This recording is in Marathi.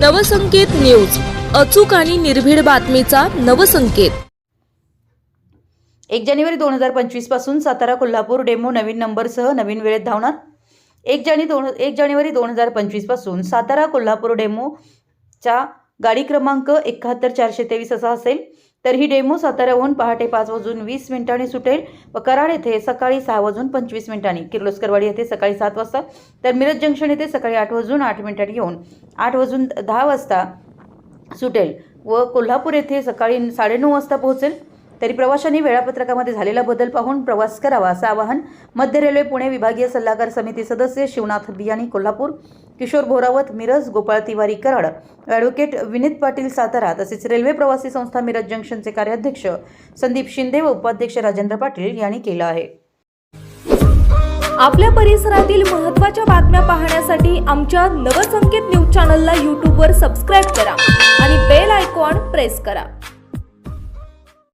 नवसंकेत न्यूज. अचूक आणि निर्भीड बातमीचा नवसंकेत. एक जानेवारी दोन हजार पंचवीसपासून सातारा कोल्हापूर डेमो नवीन नंबरसह नवीन वेळेत धावणार. एक जाने दोन एक जानेवारी दोन हजार पंचवीसपासून सातारा कोल्हापूर डेमोच्या गाडी क्रमांक एकाहत्तर चारशे तेवीस असा असेल. तर ही डेमो साताऱ्याहून पहाटे पाच वाजून वीस मिनिटांनी सुटेल व कराड येथे सकाळी सहा वाजून पंचवीस मिनिटांनी. किर्लोस्करवाडी येथे सकाळी सात वाजता. तर मिरज जंक्शन येथे सकाळी आठ वाजून आठ मिनिटांनी येऊन आठ वाजून दहा वाजता सुटेल व कोल्हापूर येथे सकाळी साडेनऊ वाजता पोहोचेल. तरी प्रवाशांनी वेळापत्रकामध्ये झालेला बदल पाहून प्रवास करावा असं आवाहन मध्य रेल्वे पुणे विभागीय सल्लागार समिती सदस्य शिवनाथ बियाणी कोल्हापूर किशोर भोरावत मिरज गोपाळ तिवारी कराड. ॲडव्होकेट विनीत पाटील सातारा तसेच रेल्वे प्रवासी संस्था मिरज जंक्शनचे कार्याध्यक्ष संदीप शिंदे व उपाध्यक्ष राजेंद्र पाटील यांनी केलं आहे. आपल्या परिसरातील महत्त्वाच्या बातम्या पाहण्यासाठी आमच्या नवसंकेत न्यूज चॅनलला यूट्यूबवर सबस्क्राईब करा आणि बेल आयकॉन प्रेस करा.